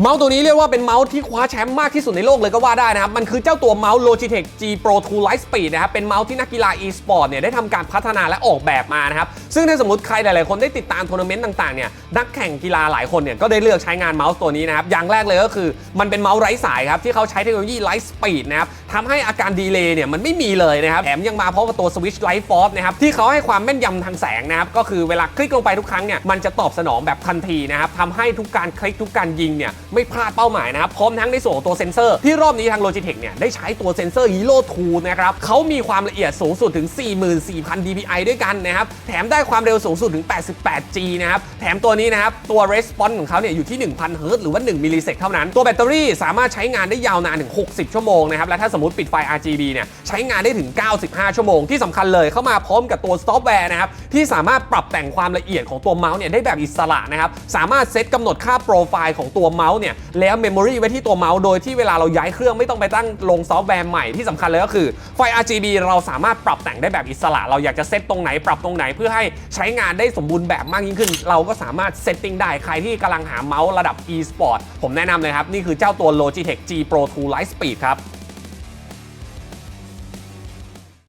เมาส์ตัวนี้เรียกว่าเป็นเมาส์ที่คว้าแชมป์มากที่สุดในโลกเลยก็ว่าได้นะครับ มันคือเจ้าตัวเมาส์ Logitech G Pro 2 Light Speed นะครับ เป็นเมาส์ที่นักกีฬา e-sport เนี่ยได้ทำการพัฒนาและออกแบบมานะครับ ซึ่งถ้าสมมติใครหลาย ๆ คนได้ติดตามทัวร์นาเมนต์ต่าง ๆ เนี่ย นักแข่งกีฬาหลายคนเนี่ยก็ได้เลือกใช้งานเมาส์ตัวนี้นะครับ อย่างแรกเลยก็คือมันเป็นเมาส์ไร้สายครับที่เขาใช้เทคโนโลยี Light Speed นะครับทำให้อาการดีเลย์เนี่ยมันไม่มีเลยนะครับแถมยังมาพร้อมกับตัว Switch Light Force นะครับที่เขาให้ความแม่นยำทางแสงนะครับก็คือเวลาคลิกลงไปทุกครั้งเนี่ยมันจะตอบสนองแบบทันทีนะครับทำให้ทุกการคลิกทุกการยิงเนี่ย ไม่พลาดเป้าหมายนะครับ พร้อมทั้งในส่วนของตัวเซ็นเซอร์ที่รอบนี้ทาง Logitech เนี่ยได้ใช้ตัวเซ็นเซอร์ Hero 2 นะครับเขามีความละเอียดสูงสุดถึง 44,000 dpi ด้วยกันนะครับ แถมได้ความเร็วสูงสุดถึง 88G นะครับ แถมตัวนี้นะครับ ตัว response ของเขาเนี่ยอยู่ที่ 1,000 Hz หรือว่า 1มิลลิเซกเท่านั้น ตัวแบตเตอรี่สามารถใช้งานได้ยาวนานถึง 60 ชั่วโมงนะครับ และถ้าสมมติปิดไฟ RGB เนี่ยใช้งานได้ถึง 95 ชั่วโมง ที่สำคัญเลยเข้ามาพร้อมกับตัวซอฟต์แวร์นะครับที่สามารถปรับแต่งความละเอียดของตัวเมาส์เนี่ยได้แบบอิสระนะครับสามารถเซตกำหนดค่าโปรไฟล์ของตัวเมาส์เนี่ยแล้วเมมโมรีไว้ที่ตัวเมาส์โดยที่เวลาเราย้ายเครื่องไม่ต้องไปตั้งลงซอฟต์แวร์ใหม่ที่สำคัญเลยก็คือไฟ RGB เราสามารถปรับแต่งได้แบบอิสระ เราอยากจะเซตตรงไหนปรับตรงไหนเพื่อให้ใช้งานได้สมบูรณ์แบบมากยิ่งขึ้น เราก็สามารถเซตติ้งได้ใครที่กำลังหาเมาส์ระดับ e-sport ผมแนะนำเลยครับนี่คือเจ้าตัว Logitech G Pro 2 Light Speed ครับ